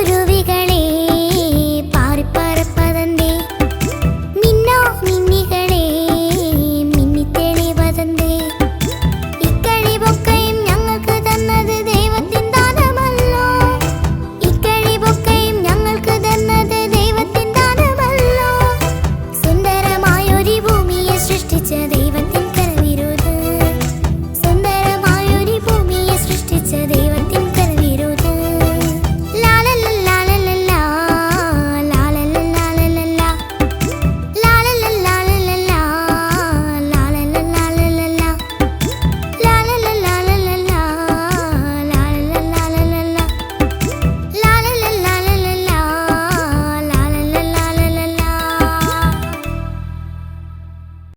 തോരുവികളെ